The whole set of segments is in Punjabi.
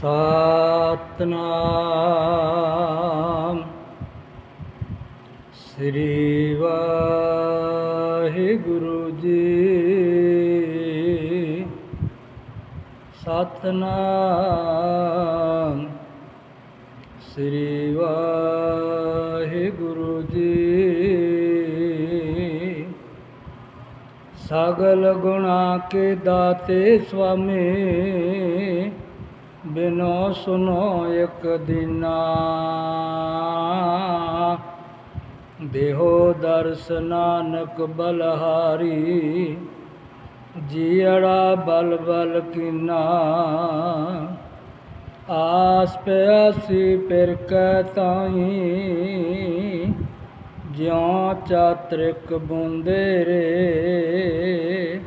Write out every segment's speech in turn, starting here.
ਸਤਨਾਮ। ਸ੍ਰੀ ਵਾਹਿਗੁਰੂ ਜੀ। ਸਤਨਾਮ। ਸ੍ਰੀ ਵਾਹਿਗੁਰੂ ਜੀ। ਸਗਲ ਗੁਣਾ ਕੇ ਦਾਤੇ ਸੁਆਮੀ ਬਿਨੋ ਸੁਨੋ ਇੱਕ ਦਿਨਾ। ਦੇਹੋ ਦਰਸ ਨਾਨਕ ਬਲਹਾਰੀ ਜੀੜਾ ਬਲ ਬਲ ਕੀਨਾ। ਆਸ ਪਿਆਸੀ ਪਿਰ ਕੈ ਤਾਈ, ਜਿਉ ਚਾਤ੍ਰਿਕ ਬੁੰਦੇ ਰੇ।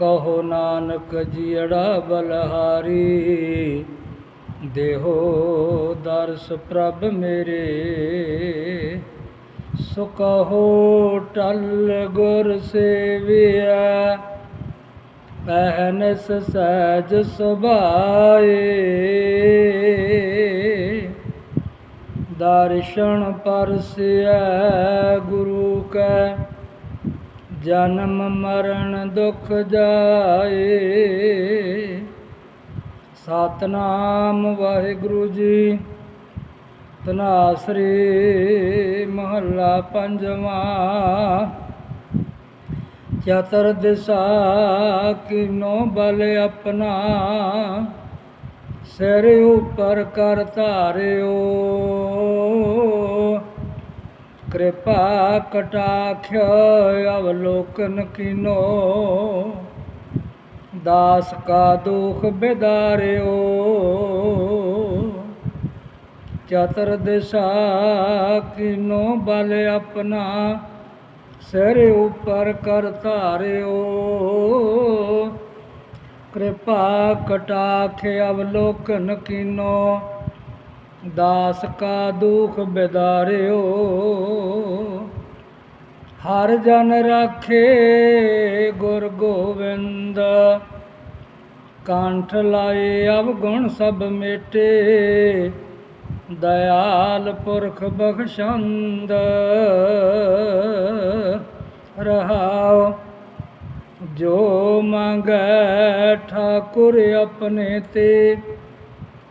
ਕਹੋ ਨਾਨਕ ਜੀੜਾ ਬਲਹਾਰੀ, ਦੇਹੋ ਦਰਸ ਪ੍ਰਭ ਮੇਰੇ। ਸੋ ਕਹੋ ਟਲ ਗੁਰ ਸੇਵਿਆ ਅਹਨਸ ਸਹਿਜ ਸੁਭਾਏ। ਦਰਸ਼ਨ ਪਰਸਿਐ ਗੁਰੂ ਕੈ ਜਨਮ ਮਰਨ ਦੁਖ ਜਾਏ। ਸਤਨਾਮ ਵਾਹਿਗੁਰੂ ਜੀ। ਤਨਾਸਰੀ ਮਹੱਲਾ ਪੰਜਵਾਂ। ਚਤਰ ਦਿਸ਼ਾ ਕੀਨੋ ਬਲ ਆਪਣਾ। ਸਿਰ ਉਪਰ ਕਰ ਧਾਰਿਓ। ਕਿਰਪਾ ਕਟਾਖ ਅਵਲੋਕਨ ਕੀਨੋ। ਦਾਸ ਕਾ ਦੁਖ ਬਿਦਾਰਿਓ। ਚਤਰ ਦਿਸ਼ਾ ਕੀਨੋ ਬਲ ਆਪਣਾ ਸਿਰ ਉਪਰ ਕਰ ਧਾਰਿਓ। ਕਿਰਪਾ ਕਟਾਖ ਅਵਲੋਕਨ ਕੀਨੋ। ਦਾਸ ਕਾ ਦੁਖ ਬਿਦਾਰਿਓ, ਹਰ ਜਨ ਰਾਖੇ ਗੁਰ ਗੋਬਿੰਦ ਕੰਠ ਲਾਏ ਅਵਗੁਣ ਸਭ ਮੇਟੇ, ਦਇਆਲ ਪੁਰਖ ਬਖਸ਼ੰਦ। ਰਹਾਉ ਜੋ ਮੰਗੈ ਠਾਕੁਰ ਆਪਣੇ ਤੇ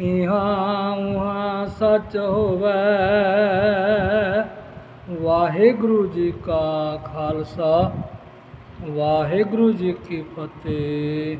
ਇਹਾਂ ਉਹਾਂ ਸੱਚ ਹੋਵੈ। ਵਾਹਿਗੁਰੂ ਜੀ ਕਾ ਖਾਲਸਾ ਵਾਹਿਗੁਰੂ ਜੀ ਕੀ ਫਤਿਹ।